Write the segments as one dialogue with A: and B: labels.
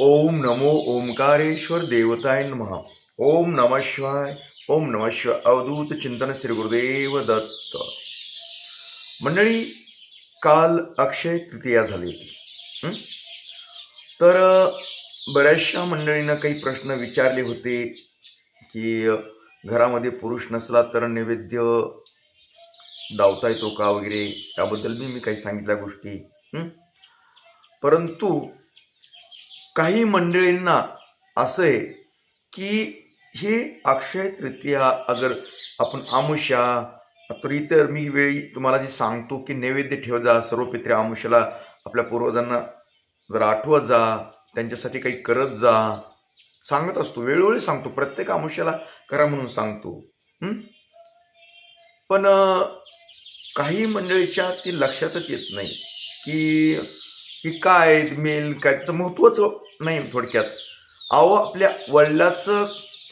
A: ओम नमो ओंकारेश्वर देवताय महा ओम नमः शिवाय ओम नमः शिवाय अवधूत चिंतन श्री गुरुदेव दत्त। मंडळी काल अक्षय तृतीया झाली होती। तर बऱ्याचशा मंडळीनं काही प्रश्न विचारले होते की घरामध्ये पुरुष नसला तर नैवेद्य दावता येतो का वगैरे? त्याबद्दल मी मी काही सांगितल्या गोष्टी। परंतु काही मंडळींना असं आहे की हे अक्षय तृतीया अगर आपण आमुष्या तर इतर मी वेळी तुम्हाला जे सांगतो की नैवेद्य ठेव जा सर्व पित्रे आमुष्याला आपल्या पूर्वजांना जरा आठवत जा त्यांच्यासाठी काही करत जा. सांगत असतो वेळोवेळी सांगतो प्रत्येक आमुष्याला करा म्हणून सांगतो. पण काही मंडळीच्या ती लक्षातच येत नाही की की काय मेल काय त्याचं महत्त्वच नाही थोडक्यात. अहो आपल्या वडिलाचं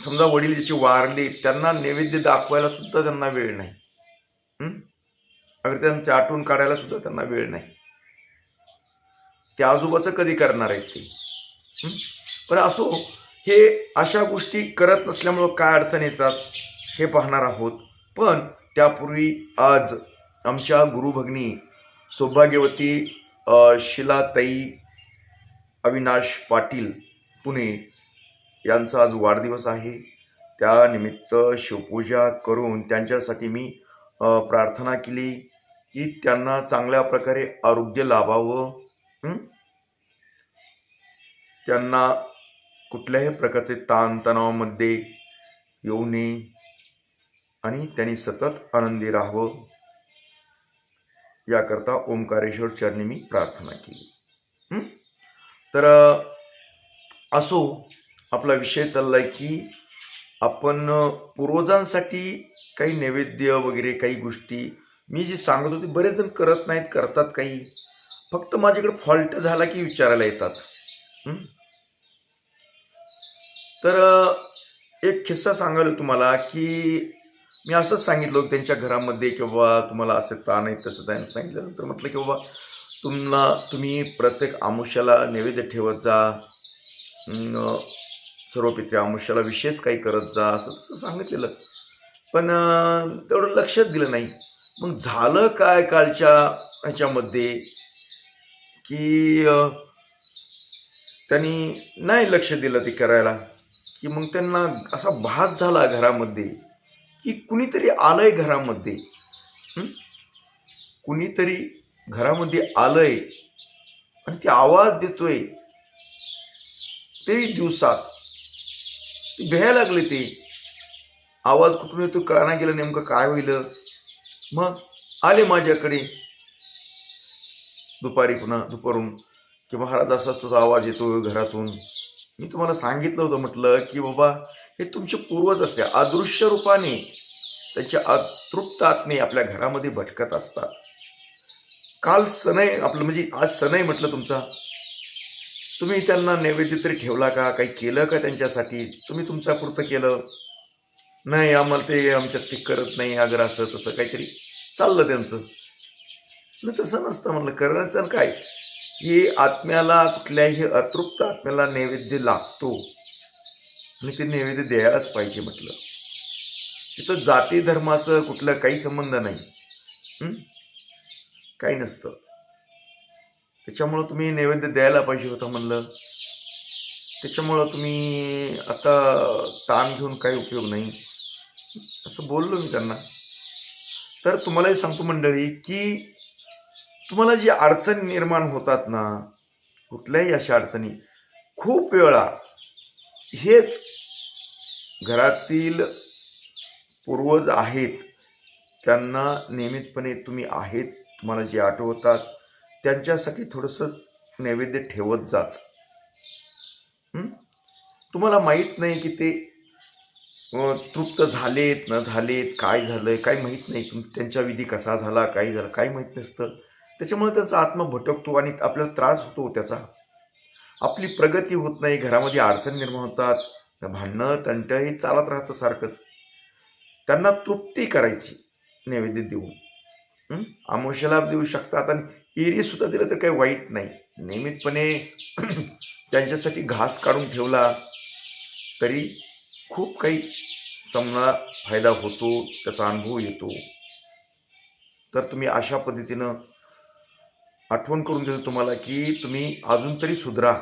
A: समजा वडील ज्याची वारली त्यांना नैवेद्य दाखवायला सुद्धा त्यांना वेळ नाही. अगर त्यांचे आठवण काढायला सुद्धा त्यांना वेळ नाही. त्या आजोबाचं कधी करणार आहेत ते? पण असो हे अशा गोष्टी करत नसल्यामुळं काय अडचण येतात हे पाहणार आहोत. पण त्यापूर्वी आज आमच्या गुरुभगिनी सौभाग्यवती शिलाताई अविनाश पाटील पुणे यांचा आज वाढदिवस आहे. त्यानिमित्त शिवपूजा करून त्यांच्यासाठी मी प्रार्थना केली की त्यांना चांगल्या प्रकारे आरोग्य लाभावं त्यांना कुठल्याही प्रकारचे ताणतणावामध्ये येऊ नये आणि त्यांनी सतत आनंदी राहावं. याकरता ओंकारेश्वर चरणी मी प्रार्थना केली. तर असो आपला विषय चाललाय की आपण पूर्वजांसाठी काही नैवेद्य वगैरे काही गोष्टी मी जे सांगत होते बरेच जण करत नाहीत करतात काही. फक्त माझ्याकडे फॉल्ट झाला की विचारायला येतात. तर एक किस्सा सांगायला तुम्हाला की मी असंच सांगितलं होतं त्यांच्या घरामध्ये की बाबा तुम्हाला असं ताण आहे तसं त्यांनी सांगितलं तर म्हटलं की बाबा तुम्हाला तुम्ही प्रत्येक आमुष्याला नैवेद्य ठेवत जा. सर्व पित्रे आमुष्याला विशेष काही करत जा असं तसं सांगितलेलं. पण तेवढं लक्षच दिलं नाही. मग झालं काय कालच्या ह्याच्यामध्ये? की त्यांनी नाही लक्ष दिलं ते करायला. की मग त्यांना असा भास झाला घरामध्ये. की कुणीतरी आलंय घरामध्ये. कुणीतरी घरामध्ये आलंय आणि ते आवाज देतोय. ते दिवसात. ते भ्यायला लागले ते. आवाज कुठून येतो कळाना गेलं नेमकं काय होईल. मग आले माझ्याकडे. दुपारी पुन्हा दुपारून की महाराज असा असा आवाज येतो घरातून. मी तुम्हाला सांगितलं होतं म्हटलं की बाबा हे तुमचे पूर्वज असते. अदृश्य रूपाने त्यांच्या अतृप्त आत्मे आपल्या घरामध्ये भटकत असतात. काल सनय आपलं म्हणजे आज सनय म्हटलं तुमचा. तुम्ही त्यांना नैवेद्य तरी ठेवला का? काही केलं का त्यांच्यासाठी? तुम्ही तुमच्या पुरतं केलं? नाही आम्हाला ते आमच्यात ते करत नाही अगर असं तसं काहीतरी चाललं त्यांचं. नाही तसं नसतं म्हटलं करण्याचं काय? हे आत्म्याला कुठल्याही अतृप्त आत्म्याला नैवेद्य लागतो. आणि ते नैवेद्य द्यायलाच पाहिजे म्हटलं. तिथं जाती धर्माचं कुठलं काही संबंध नाही. काही नसतं. त्याच्यामुळं तुम्ही नैवेद्य द्यायला पाहिजे होतं म्हणलं. त्याच्यामुळं तुम्ही आता ताण घेऊन काही उपयोग नाही. असं बोललो मी त्यांना. तर तुम्हालाही सांगतो मंडळी की तुम्हाला जी अडचणी निर्माण होतात ना कुठल्याही अशा अडचणी खूप वेळा हेच घरातील पूर्वज आहेत. त्यांना नियमितपणे तुम्ही आहेत तुम्हाला जे आठवतात त्यांच्यासाठी थोडंसं नैवेद्य ठेवत जात. तुम्हाला माहीत नाही की ते तृप्त झालेत न झालेत काय झालं काय माहीत नाही. तुम त्यांचा विधी कसा झाला काय झालं काय माहीत नसतं. त्याच्यामुळे त्यांचा आत्मा भटकतो आणि आपल्याला त्रास होतो त्याचा. आपली प्रगती होत नाही घरामध्ये अडचण निर्माण होतात भांडणं तंट हे चालत राहतं सारखंच. त्यांना तृप्ती करायची नैवेद्य देऊन. हं? आमोशाला देऊ शकतात आणि एरीसुद्धा दिलं तर काही वाईट नाही. नियमितपणे त्यांच्यासाठी घास काढून ठेवला तरी खूप काही चांगला फायदा होतो त्याचा अनुभव येतो. तर तुम्ही अशा पद्धतीनं आठवण करून देतो तुम्हाला की तुम्ही अजून तरी सुधरा.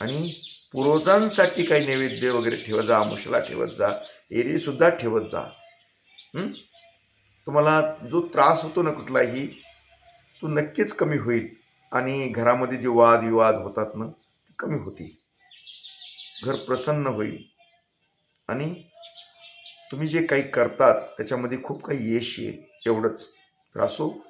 A: आणि पूर्वजांसाठी काही नैवेद्य वगैरे ठेवत जा आमुषला ठेवत जा एरीसुद्धा ठेवत जा. तुम्हाला जो त्रास होतो ना कुठलाही तो नक्कीच कमी होईल. आणि घरामध्ये जे वादविवाद होतात ना ते कमी होतील. घर प्रसन्न होईल. आणि तुम्ही जे काही करतात त्याच्यामध्ये खूप काही यश येईल. एवढंच. त्रासो हो.